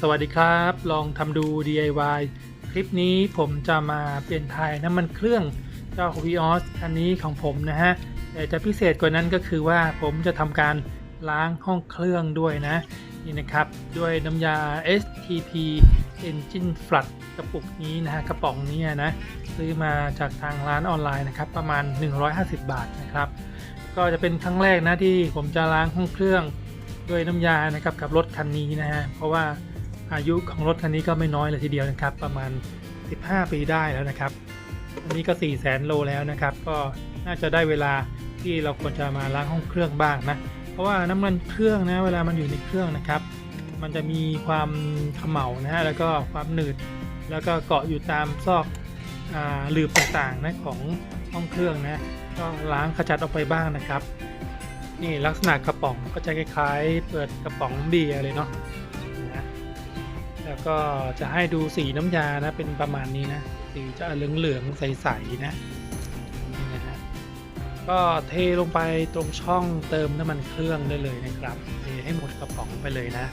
สวัสดีครับ ลองทำดู DIY คลิปนี้ผมจะมาเปลี่ยนถ่ายน้ำมันเครื่องเจ้า Vios คันนี้ของผมนะฮะแต่จะพิเศษกว่านั้นก็คือว่าผมจะทำการล้างห้องเครื่องด้วยนะ นี่นะครับ ด้วยน้ำยา STP Engine Flood กระปุกนี้นะฮะกระป๋องนี้นะซื้อมาจากทางร้านออนไลน์นะครับ ประมาณ 150 บาทนะครับ ก็จะเป็นครั้งแรกนะที่ผมจะล้างห้องเครื่อง ด้วยน้ำยานะครับกับรถคันนี้นะฮะเพราะว่าอายุของรถคันนี้ก็ไม่น้อยเลยทีเดียวนะครับ ประมาณ 15 ปีได้แล้วนะครับอันนี้ก็ 4 0 0แสนโลแล้วนะครับ ก็น่าจะได้เวลาที่เราควรจะมาล้างห้องเครื่องบ้างนะ เพราะว่าน้ำมันเครื่องนะเวลามันอยู่ในเครื่องนะครับ มันจะมีความเขม่านะฮะแล้วก็ความหนืด แล้วก็เกาะอยู่ตามซอกอ่าหลืบต่างๆนะของห้องเครื่องนะก็ล้างขจัดออกไปบ้างนะครับ นี่ลักษณะกระป๋องก็จะคล้ายๆ เปิดกระป๋องเบียร์เลยเนาะนะแล้วก็จะให้ดูสีน้ำยานะเป็นประมาณนี้นะสีจะเหลืองๆใสๆนะนี่นะฮะก็เทลงไปตรงช่องเติมน้ำมันเครื่องได้เลยนะครับเทให้หมดกระป๋องไปเลยนะ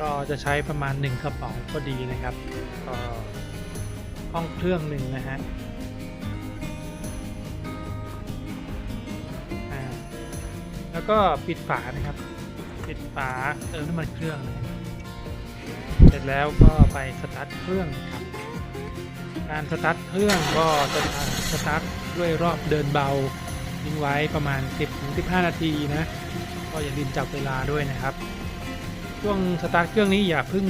ก็จะใช้ประมาณ 1 กระป๋องก็ดีนะครับก็ห้องเครื่องหนึ่งนะฮะ แล้วก็ปิดฝานะครับ ปิดฝาเติมน้ำมันเครื่องนะครับเสร็จแล้วก็ไปสตาร์ทเครื่องครับ การสตาร์ทเครื่องก็จะสตาร์ทด้วยรอบเดินเบาทิ้งไว้ประมาณ 10-15 นาทีนะ ก็อย่าลืมจับเวลาด้วยนะครับ ช่วงสตาร์ทเครื่องนี้อย่าเพึ่ง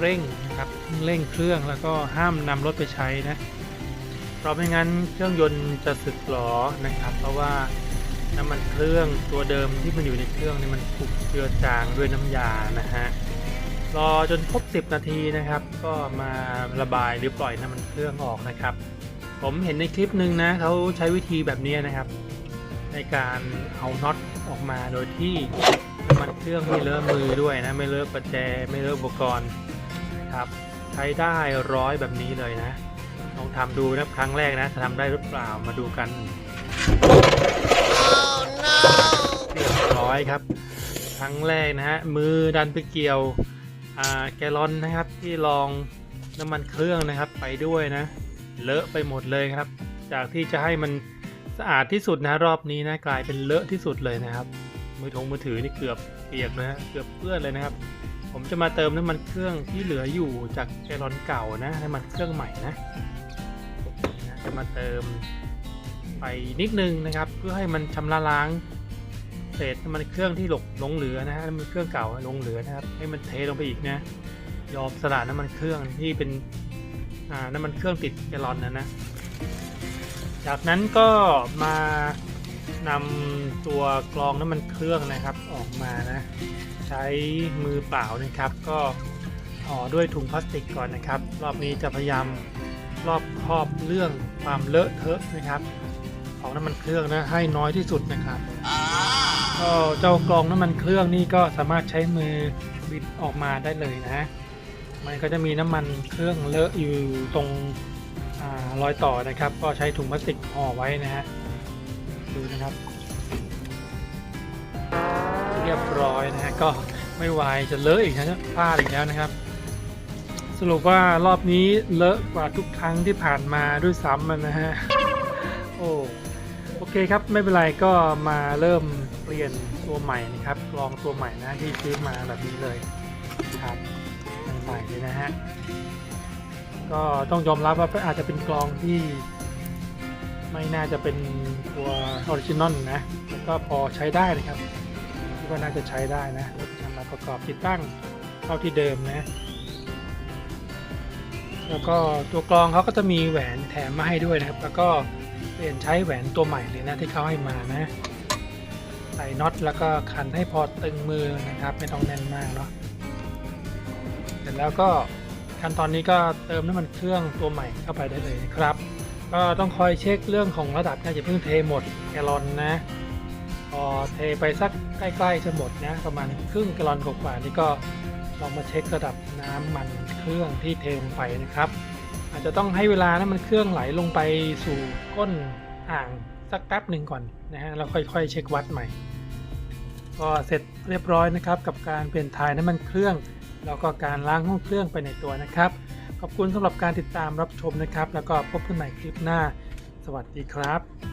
เร่งนะครับเพิ่งเร่งเครื่องแล้วก็ห้ามนำรถไปใช้นะ เพราะไม่งั้นเครื่องยนต์จะสึกหรอนะครับ เพราะว่า น้ำมันเครื่องตัวเดิมที่มันอยู่ในเครื่องเนี่ยมันถูกเจือจางด้วยน้ำยานะฮะรอจนครบ 10 นาทีนะครับ ก็มาระบายหรือปล่อยน้ำมันเครื่องออกนะครับ ผมเห็นในคลิปหนึ่งนะเขาใช้วิธีแบบนี้นะครับ ในการเอาน็อตออกมาโดยที่น้ำมันเครื่องไม่เลอะมือด้วยนะไม่เลอะประแจไม่เลอะอุปกรณ์นะครับ ใช้ได้ร้อยแบบนี้เลยนะลองทำดูนะครั้งแรกนะจะทำได้หรือเปล่ามาดูกัน ครับ ครั้งแรกนะฮะมือดันไปเกี่ยวแกลลอนนะครับที่รองน้ำมันเครื่องนะครับไปด้วยนะ เลอะไปหมดเลยครับ จากที่จะให้มันสะอาดที่สุดนะรอบนี้นะกลายเป็นเลอะที่สุดเลยนะครับ มือถงมือถือนี่เกือบเปียกเลยฮะเกือบเปื้อนเลยนะครับ ผมจะมาเติมน้ำมันเครื่องที่เหลืออยู่จากแกลลอนเก่านะน้ำมันเครื่องใหม่นะจะมาเติมไปนิดนึงนะครับ เพื่อให้มันชำระล้าง เศษน้ำมันเครื่องที่หลงหลงเหลือนะฮะน้ำมันเครื่องเก่าหลงเหลือนะครับ ให้มันเทลงไปอีกนะ ยอมสละน้ำมันเครื่องที่เป็นอ่าน้ำมันเครื่องติดแกลลอนนะนะ จากนั้นก็มานำตัวกรองน้ำมันเครื่องนะครับออกมานะ ใช้มือเปล่านะครับ ก็ห่อด้วยถุงพลาสติกก่อนนะครับ รอบนี้จะพยายามรอบครอบเรื่องความเลอะเทอะนะครับ ของน้ำมันเครื่องนะให้น้อยที่สุดนะครับ ก็เจ้ากรองน้ำมันเครื่องนี่ก็สามารถใช้มือบิดออกมาได้เลยนะ มันก็จะมีน้ำมันเครื่องเลอะอยู่ตรงอรอยต่อนะครับ ก็ใช้ถุงพลาสติกห่อไว้นะฮะ ดูนะครับ เรียบร้อยนะฮะ ก็ไม่ไหวจะเลอะอีกนะพลาดอีกแล้วนะครับ สรุปว่ารอบนี้เลอะกว่าทุกครั้งที่ผ่านมาด้วยซ้ำมันนะฮะ โอ้ โอเคครับ ไม่เป็นไรก็มาเริ่มเปลี่ยนตัวใหม่นะครับกรองตัวใหม่นะที่ซื้อมาแบบนี้เลยครับใหม่เลยนะฮะก็ต้องยอมรับว่าอาจจะเป็นกรองที่ไม่น่าจะเป็นตัวออริจินอลนะแต่ก็พอใช้ได้นะครับคิดว่าน่าจะใช้ได้นะนำมาประกอบติดตั้งเข้าที่เดิมนะ แล้วก็ตัวกรองเขาก็จะมีแหวนแถมมาให้ด้วยนะครับ แล้วก็ เปลี่ยนใช้แหวนตัวใหม่เลยนะที่เขาให้มานะ ใส่น็อตแล้วก็ขันให้พอตึงมือนะครับ ไม่ต้องแน่นมากเนาะเสร็จแล้วก็ขั้นตอนนี้ก็เติมน้ำมันเครื่องตัวใหม่เข้าไปได้เลยนะครับ ก็ต้องคอยเช็คเรื่องของระดับนะอย่าเพิ่งเทหมดแกลลอนนะพอเทไปสักใกล้ๆจะหมดนะประมาณครึ่งแกลลอนกว่าๆนี่ก็ลองมาเช็คระดับน้ำมันเครื่องที่เทลงไปนะครับ อาจจะต้องให้เวลานะมันเครื่องไหลลงไปสู่ก้นอ่างสักแป๊บหนึ่งก่อนนะฮะเราค่อยๆ เช็ควัดใหม่ ก็เสร็จเรียบร้อยนะครับกับการเปลี่ยนถ่ายน้ำมันเครื่อง แล้วก็การล้างห้องเครื่องไปในตัวนะครับ ขอบคุณสำหรับการติดตามรับชมนะครับ แล้วก็พบกันใหม่คลิปหน้า สวัสดีครับ